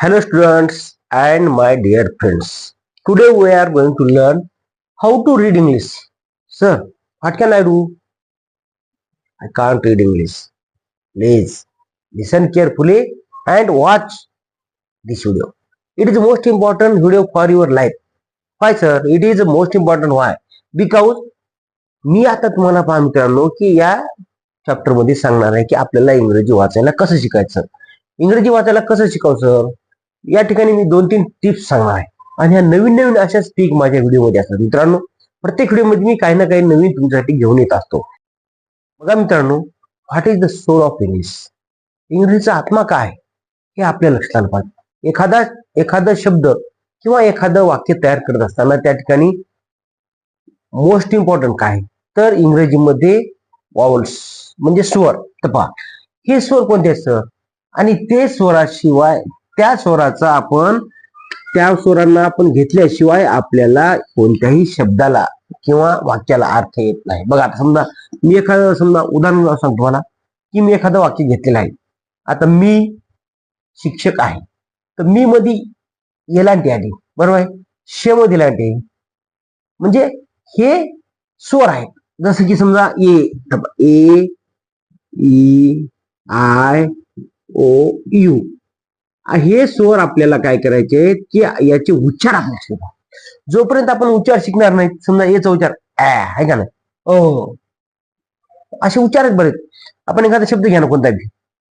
Hello students and my dear friends. Today we are going to learn how to read English. Sir, what can I do? I can't read English. Please listen carefully and watch this video. It is the most important video for your life. Why sir? It is the most important why? Because मी आता तुम्हाला पहा मित्रांनो की या चॅप्टरमध्ये सांगणार आहे की आपल्याला इंग्रजी वाचायला कसं शिकायचं इंग्रजी वाचायला कसं शिकावं या ठिकाणी मी दोन तीन टिप्स सांगणार आहे. आणि ह्या नवीन नवीन अशाच टिक माझ्या व्हिडिओमध्ये असतात. मित्रांनो प्रत्येक व्हिडिओमध्ये मी काही ना काही नवीन तुमच्यासाठी घेऊन येत असतो. बघा मित्रांनो what is the soul of English इंग्रजीचा आत्मा काय? हे आपल्या लक्षात आलं पाहिजे. एखादा एखादा शब्द किंवा एखादं वाक्य तयार करत असताना त्या ठिकाणी मोस्ट इम्पॉर्टंट काय? तर इंग्रजीमध्ये वॉवल्स म्हणजे स्वर तपा हे स्वर कोणते सर आणि ते स्वराशिवाय त्या स्वराचा आपण त्या स्वरांना आपण घेतल्याशिवाय आपल्याला कोणत्याही शब्दाला किंवा वाक्याला अर्थ येत नाही. बघा आता समजा मी एखादं समजा उदाहरण सांगतो तुम्हाला की मी एखादं वाक्य घेतलेलं आहे. आता मी शिक्षक आहे. तर मी मध्ये येलांटी आली. बरोबर आहे? शे मध्ये लांटी म्हणजे हे स्वर आहेत. जसं की समजा A A E I O U. हे स्वर आपल्याला काय करायचे की याचे उच्चार आपण शिकतो जोपर्यंत आपण उच्चार शिकणार नाही समजा याचा उच्चार ऍ आहे का नाही? ओ हो, हो. असे उच्चार आहेत बरेच. आपण एखादा शब्द घ्या ना कोणता बी.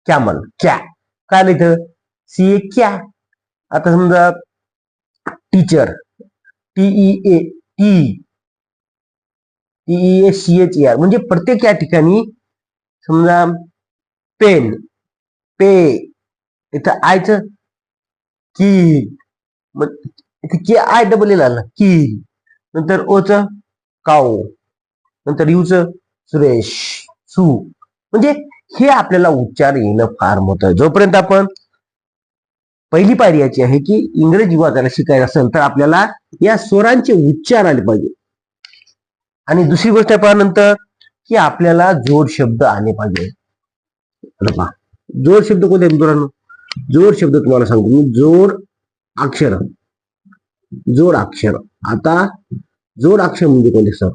क्या म्हण क्या. काय आलं इथं? सी ए क्या. आता समजा teacher TE A T. TE A C H R म्हणजे प्रत्येक या ठिकाणी समजा पेन पे इथं आयच की मग इथे आय डबल एल आलं की. नंतर ओच काऊ. नंतर युच सुरेश सु. म्हणजे हे आपल्याला उच्चार येणं फार महत्त्व जोपर्यंत आपण पहिली पायरी याची आहे की इंग्रजी वाचायला शिकायचं असेल तर आपल्याला या स्वरांचे उच्चार आले पाहिजे. आणि दुसरी गोष्ट आहे नंतर की आपल्याला जोड शब्द आले पाहिजे. जोड शब्द कोणते मित्रांनो? जोड शब्द तुम्हाला सांगतो मी. जोड अक्षर. जोड अक्षर. आता जोड अक्षर म्हणजे कोणते सर?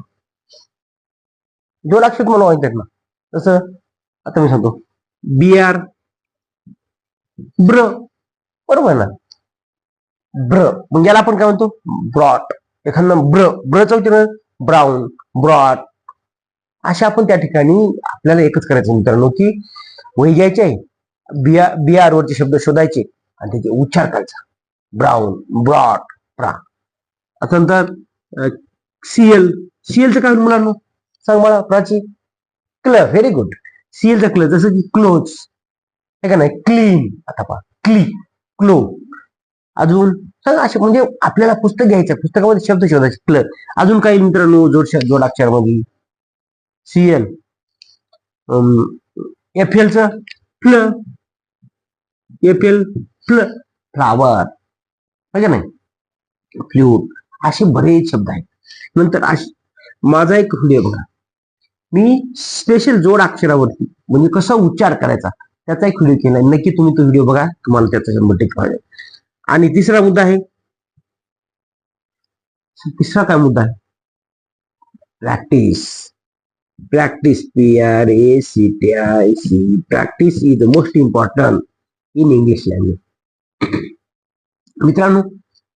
जोड अक्षर मला माहीत आहेत ना? तसं आता मी सांगतो. B R. ब्र. बरोबर ना? ब्र. म्हणजे याला आपण काय म्हणतो? ब्रॉट. एखादा ब्र. ब्रचा ना ब्राऊन ब्रॉट. अशा आपण त्या ठिकाणी आपल्याला एकच करायचं मित्रांनो की वही घ्यायची आहे. बिया आर वरचे शब्द शोधायचे आणि त्याचे उच्चार करायचा. ब्राऊन ब्रॉड प्रा. आता नंतर सीएल. सीएलचं काय मुलांना? सांग मला प्राची. क्ल व्हेरी गुड. सीएलचं क्ल जसं की क्लोज हे का नाही? क्लीन. आता पहा क्ली क्लो. अजून सांग असे म्हणजे आपल्याला पुस्तक घ्यायचं पुस्तकामध्ये शब्द शोधायचे क्ल अजून काही मित्रांनो? जोड जोडाक्षरमध्ये सीएल. एफ एलचं? फ्ल एफ एल फ्ल फ्लावर म्हणजे नाही? फ्ल्यूट असे बरेच शब्द आहेत. नंतर माझा एक व्हिडिओ बघा. मी स्पेशल जोड अक्षरावरती म्हणजे कसा उच्चार करायचा त्याचा एक व्हिडिओ केला. नक्की तुम्ही तो व्हिडिओ बघा. तुम्हाला त्याचा शंभर टक्के फायदा आणि तिसरा मुद्दा आहे. तिसरा काय मुद्दा आहे? Practice practice P R A C T I C practice is the most important in English language मित्रांनो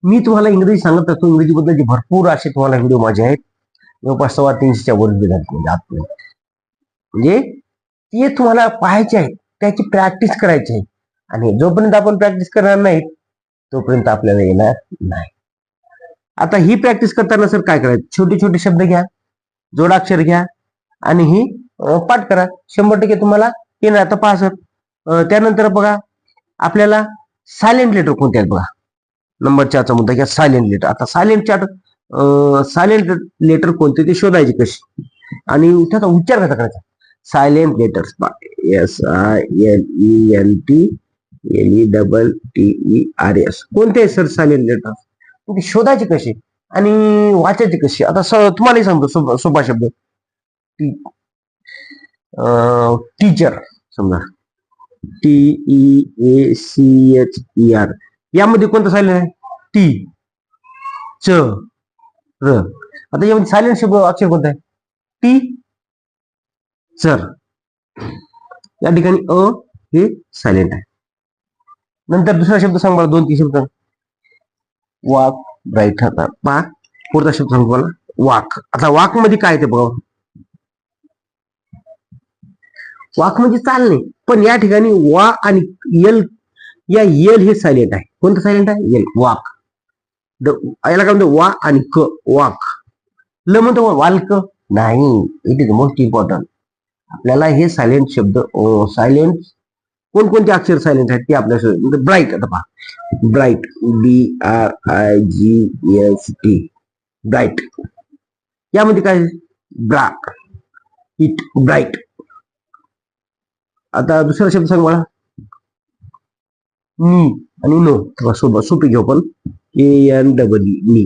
मी तुम्हाला इंग्रजी सांगत असतो. इंग्रजी जे भरपूर असे तुम्हाला व्हिडिओ माझे आहेत. जवळपास सव्वा तीनशेच्या वर म्हणजे म्हणजे ते तुम्हाला पाहायचे आहेत. त्याची प्रॅक्टिस करायची आहे. आणि जोपर्यंत आपण प्रॅक्टिस करणार नाही तोपर्यंत आपल्याला येणार नाही. आता ही प्रॅक्टिस करताना सर काय करायचं? छोटे छोटे शब्द घ्या जोडाक्षर घ्या आणि ही पाठ करा. शंभर टक्के तुम्हाला येणार. आता पहा सर त्यानंतर बघा आपल्याला सायलेंट लेटर कोणते आहेत बघा? नंबर चारचा मुद्दा घ्या सायलेंट लेटर आता सायलेंट चार्ट सायलेंट लेटर कोणते ते शोधायचे कशी आणि त्याचा उच्चार कसा करायचा? Silent letters S I L E L T L E double T E R S कोणते सर सायलेंट लेटर ते शोधायचे कसे? आणि वाचायचे कसे? आता तुम्हालाही सांगतो सोपा शब्द. टीचर समजा. T E A C H E R यामध्ये कोणतं सायलेंट आहे? टी च. र. आता यामध्ये सायलेंट शब्द अक्षर कोणता आहे? टी चर. या ठिकाणी अ हे सायलेंट आहे. नंतर दुसरा शब्द सांग मला दोन तीन शब्द. वाक ब्राईट आता. पहा पुढचा शब्द सांगू मला वाक. आता वाकमध्ये काय ते बघा. वाक म्हणजे चालणे. पण या ठिकाणी वा आणि यल या यल हे सायलेंट आहे. कोणतं सायलेंट आहे? L walk. द- याला काय म्हणतो वा आणि क वाक. ल म्हणतो वाल्क. नाही इट इज मोस्ट इम्पॉर्टंट आपल्याला हे सायलेंट शब्द सायलेंट कोणकोणते अक्षर सायलेंट आहेत ते आपल्या ब्राईट म्हणजे आता पहा. Bright B R I G S T bright यामध्ये काय ब्रा इट ब्राईट आता दुसरा शब्द सांग मला. नी आणि नो. सोबत सोपी घेऊ पण के एन डबल नी.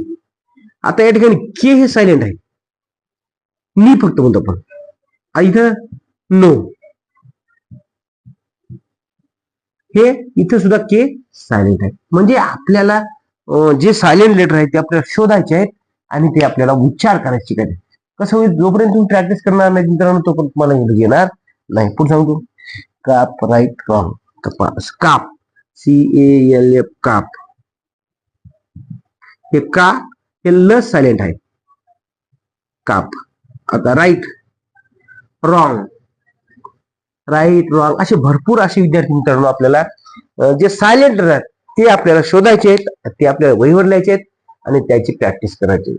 आता या ठिकाणी के हे सायलेंट आहे. नी फक्त म्हणतो आपण. इथं नो. हे इथं सुद्धा के सायलेंट आहे. म्हणजे आपल्याला जे सायलेंट लेटर आहे ते आपल्याला शोधायचे आहेत आणि ते आपल्याला उच्चार करायचे काय कसं होईल? जोपर्यंत तुम्ही प्रॅक्टिस करणार नाही मित्रांनो तोपर्यंत तुम्हाला घेणार येणार नाही. पुढे सांगतो. काप राईट रॉंग कपास काप सी ए एल एफ काप हे का हे ल सायलेंट आहे काप आता राईट रॉंग राईट रॉंग असे भरपूर असे विद्यार्थी मित्रांनो आपल्याला जे सायलेंट आहेत ते आपल्याला शोधायचे आहेत ते आपल्याला वहीवर लिहायचे आहेत आणि त्याची प्रॅक्टिस करायची.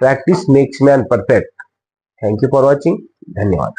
Practice makes man perfect thank you for watching धन्यवाद.